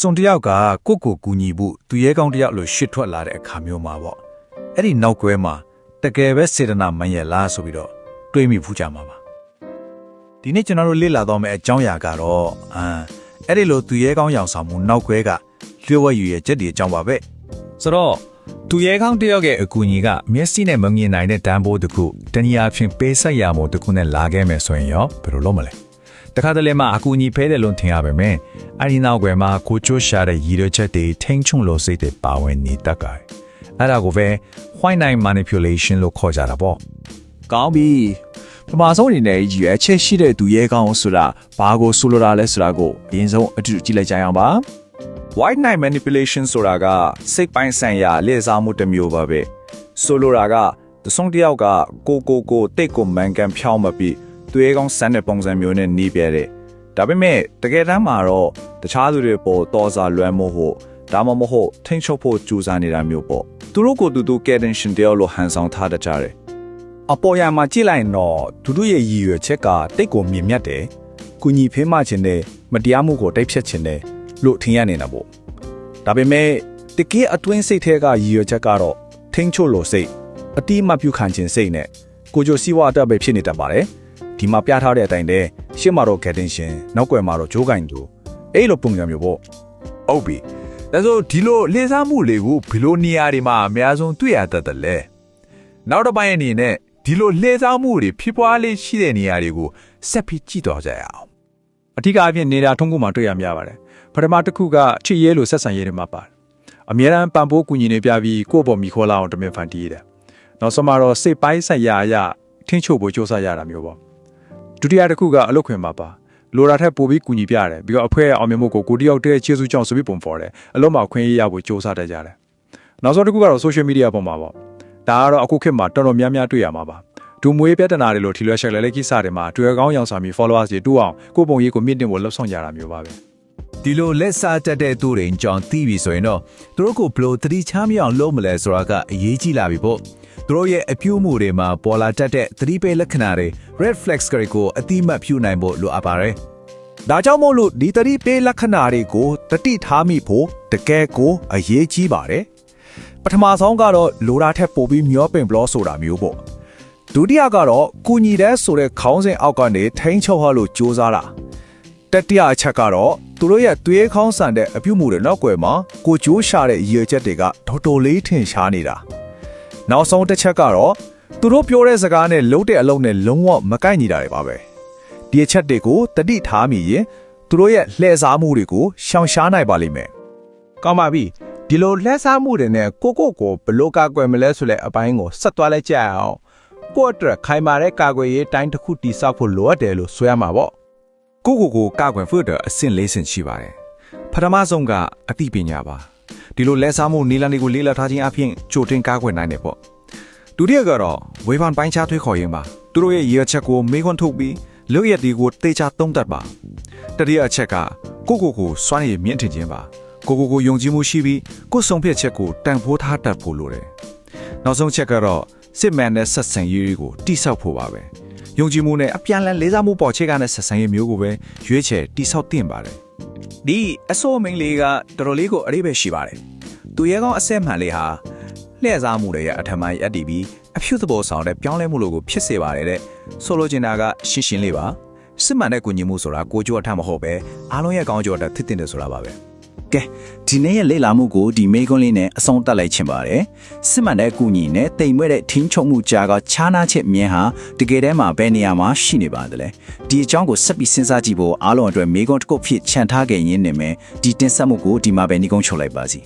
စွန်တယောက်ကကိုယ့်ကိုကူညီဖို့သူရဲကောင်းတယောက်လိုရှစ်ထွက်လာတဲ့အခါမျိုးမှာပေါ့အဲ့ဒီနောက်ကွဲမှာတကယ်ပဲစေတနာမန်ရလားဆိုပြီးတော့တွေးမိဖူးကြမှာပါဒီနေ့ကျွန်တော်တို့လေ့လာတော့မယ့်အကြောင်းအရာကတော့အမ်အဲ့ဒီလိုသူရဲကောင်းရောင်ဆောင်မှုနောက်ကွဲကလျှို့ဝှက်ယူရဲ့ချက်ဒီအကြောင်းပါပဲဆိုတော့သူရဲကောင်းတယောက်ရဲ့အကူအညီကမျက်စိနဲ့မမြင်နိုင်တဲ့တန်ဖိုးတစ်ခုတနည်းအားဖြင့်ပေးဆက်ရမှုတစ်ခုနဲ့လာခဲ့မယ်ဆိုရင်ရောဘယ်လိုလုပ်မလဲ တခါတလေမှအကူအညီဖဲတယ်လို့ထင်ရပါမယ်အဒီနောက်ကွယ်မှာကိုချိုးရှာတဲ့ရည်ရွယ်ချက်တွေထိန်းချုပ်လို့စိတ်တွေပါဝင်နေတတ်ကြတယ်အဲ့ဒါကိုပဲ white night manipulation လို့ခေါ်ကြတာပေါ့ကောင်းပြီပထမဆုံးအနေနဲ့ရည်ရွယ်ချက်ရှိတဲ့သူရဲကောင်းဆိုတာဘာကိုဆိုလိုတာလဲဆိုတာကိုအရင်ဆုံးအတူတူကြည့်လိုက်ကြရအောင်ပါ white night manipulation ဆိုတာကစိတ်ပိုင်းဆိုင်ရာလေစားမှုတစ်မျိုးပါပဲဆိုလိုတာကတဆုံးတစ်ယောက်ကကိုကိုကိုတိတ်ကိုမန်ကန်ဖြောင်းမပြီး သူရဲကောင်းစမ်းတဲ့ပုံစံမျိုးနဲ့နေပြတဲ့ဒါပေမဲ့တကယ်တမ်းမှာတော့တခြားသူတွေပေါ်တော်စာလွမ်းမို့ဟုတ်ဒါမှမဟုတ်ထိန်းချုပ်ဖို့ကြိုးစားနေတာမျိုးပေါ့သူတို့ကိုသူတို့ကယ်တင်ရှင်တယောက်လိုဟန်ဆောင်ထားတတ်ကြတယ်အပေါ်ရမှာကြည့်လိုက်ရင်တော့ဒုဒုရဲ့ရည်ရွယ်ချက်ကတိတ်ကိုမြင်မြတ်တယ်။ကုညီဖေးမခြင်းနဲ့မတရားမှုကိုတိုက်ဖြတ်ခြင်းနဲ့လို့ထင်ရနေတာပေါ့။ဒါပေမဲ့တကယ်အတွင်းစိတ်ထဲကရည်ရွယ်ချက်ကတော့ထိန်းချုပ်လို့စိတ်အတိအမပြုခံခြင်းစိတ်နဲ့ကိုကြိုစီးဝါအတက်ပဲဖြစ်နေတတ်ပါတယ်။ ဒီမှာပြထားတဲ့အတိုင်းတည်းရှေ့မှာတော့ကယ်တင်ရှင်နောက်ွယ်မှာတော့ဂျိုးကင်သူအဲ့လိုပုံစံမျိုးပေါ့ဟုတ်ပြီဒါဆိုဒီလိုလေစားမှုတွေကိုဘယ်လိုနေရာတွေမှာအများဆုံးတွေ့ရတတ်တယ်လဲနောက်တစ်ပိုင်းအနေနဲ့ဒီလိုလေစားမှုတွေဖြစ်ပွားလေးရှိတဲ့နေရာတွေကိုဆက်ပြီးကြည့်တော့ကြရအောင်အထူးအဖြစ်နေတာထုံးကူမှာတွေ့ရများပါတယ်ပထမတစ်ခုကချစ်ရဲလို့ဆက်ဆံရေးတွေမှာပါတယ်အများရန်ပံပိုးကူညီနေပြပြီးကိုယ့်ဘော်မီခေါ်လာအောင်တမင်ဖန်တီးရတယ်နောက်ဆုံးမှာတော့စိတ်ပိုင်းဆိုင်ရာအရထင်းချို့ဖို့စ조사ရတာမျိုးပေါ့ ဒုတိယတစ်ခုကအလုပ်ခွင်မှာပါလိုရာထက်ပိုပြီးကူညီပြတယ်ပြီးတော့အဖွဲရဲ့အောင်မြင်မှုကိုကိုတယောက်တည်းခြေစူးကြောင့်ဆိုပြီးပုံဖော်တယ်အလုံးမှာခွင့်ရရဖို့စ조사တတ်ကြတယ်နောက်ဆုံးတစ်ခုကတော့ social media ပေါ်မှာပေါ့ဒါကတော့အခုခေတ်မှာတော်တော်များများတွေ့ရမှာပါဒူမွေးပြဿနာတွေလို့ထီလွှဲချက်လဲလဲကိစ္စတွေမှာတွေ့ကောင်းရောင်စာမီ followers တွေတူအောင်ကိုယ့်ပုံရိပ်ကိုမြင့်တင်ဖို့လှုပ်ဆောင်ကြတာမျိုးပါပဲဒီလိုလက်စားတက်တဲ့သူတွေကြောင့်သိပြီဆိုရင်တော့သူတို့ကိုဘယ်လိုသတိချမ်းမြောင်လုပ်မလဲဆိုတာကအရေးကြီးလာပြီပေါ့သူတို့ရဲ့အပြုအမူတွေမှာပေါ်လာတတ်တဲ့သတိပေးလက္ခဏာတွေ red flags တွေကိုအတိမတ်ပြုနိုင်ဖို့လိုအပ်ပါတယ်။ဒါကြောင့်မို့လို့ဒီတတိပေးလက္ခဏာတွေကိုတတိထားမိဖို့တကယ်ကိုအရေးကြီးပါတယ်။ပထမဆုံးကတော့လိုတာထက်ပိုပြီးမျောပင်ဘလော့ဆိုတာမျိုးပေါ့။ဒုတိယကတော့ကုညီတဲ့ဆိုတဲ့ခေါင်းစဉ်အောက်ကနေထိန်းချုပ်ဟလို့ကြိုးစားတာ။တတိယအချက်ကတော့သူတို့ရဲ့သွေးခေါင်းဆန်တဲ့အပြုမှုတွေနောက်ွယ်မှာကိုကြိုးရှာတဲ့ရည်ရွယ်ချက်တွေကတော်တော်လေးထင်ရှားနေတာ။နောက်ဆုံးတစ်ချက်ကတော့ သူတို့ပြောတဲ့စကားနဲ့လုံးတဲ့အလုံးနဲ့လုံးဝမကိုက်ညီတာတွေပါပဲ။ဒီအချက်တွေကိုတတိထားမိရင်သူတို့ရဲ့လှည့်စားမှုတွေကိုရှောင်ရှားနိုင်ပါလိမ့်မယ်ကောင်းပါပြီဒီလိုလှည့်စားမှုတွေနဲ့ကိုကိုကိုဘလို့ကာကွယ်မလဲဆိုတဲ့အပိုင်းကိုဆက်သွားလိုက်ကြရအောင်ကိုယ့်အတွက်ခိုင်မာတဲ့ကာကွယ်ရေးတိုင်းတစ်ခုတိစောက်ဖို့လိုအပ်တယ်လို့ဆိုရမှာပေါ့ကိုကိုကိုကာကွယ်ဖို့အတွက်အဆင့်၄ဆင့်ရှိပါတယ်ပထမဆုံးကအသိပညာပါဒီလိုလှည့်စားမှုနီလန်တွေကိုလေ့လာထားခြင်းအပြင်ကြိုတင်ကာကွယ်နိုင်တယ်ပေါ့ ဒုတိယကတော့ဝေဖန်ပိုင်းခြားထွေးခေါ်ရင်ပါသူတို့ရဲ့ရည်ရွယ်ချက်ကိုမေးခွန်းထုတ်ပြီးလုပ်ရည်တွေကိုတေချာသုံးတတ်ပါတတိယအချက်ကကိုကိုကိုစွမ်းရည်မြင့်ထင်ခြင်းပါကိုကိုကိုယုံကြည်မှုရှိပြီးကိုယ်ဆုံးဖြတ်ချက်ကိုတန်ဖိုးထားတတ်ဖို့လိုတယ်နောက်ဆုံးချက်ကတော့စစ်မှန်တဲ့ဆက်ဆံရေးကိုတိဆောက်ဖို့ပါပဲယုံကြည်မှုနဲ့အပြန်အလှန်လေးစားမှုပေါ်ချက်ကနဲ့ဆက်ဆံရေးမျိုးကိုပဲရွေးချယ်တိဆောက်တင်ပါတယ်ဒီအစိုးမိန်လေးကတော်တော်လေးကိုအရေးပဲရှိပါတယ်။သူရဲကောင်းအဆက်မှန်လေးဟာ လှည့်စားမှုတွေရဲ့အထမကြီးအပ်တည်ပြီးအဖြူသဘောဆောင်တဲ့ပြောင်းလဲမှုလို့ကိုဖြစ်စေပါတယ်တဲ့။ဆိုလိုချင်တာကရှင်းရှင်းလေးပါ။စစ်မှန်တဲ့ကုညီမှုဆိုတာကိုကြိုးအထမဟုတ်ပဲအားလုံးရဲ့ကောင်းကျိုးအတွက်ဖြစ်တင်တယ်ဆိုတာပါပဲ။ကဲဒီနေ့ရဲ့လေ့လာမှုကိုဒီမေကွန်းလေးနဲ့အဆုံးသတ်လိုက်ချင်ပါတယ်စစ်မှန်တဲ့အကူအညီနဲ့တိမ်မွဲ့တဲ့ထင်းချုံမှုကြားကခြားနာချက်မြင်ဟာတကယ်တမ်းမှာဘယ်နေရာမှာရှိနေပါသလဲဒီအကြောင်းကိုဆက်ပြီးစဉ်းစားကြည့်ဖို့အားလုံးအတွက်မေကွန်းတစ်ခုဖြစ်ခြံထားခဲ့ရင်းနေမယ်ဒီတင်ဆက်မှုကိုဒီမှာပဲညီကုန်းချုပ်လိုက်ပါစီ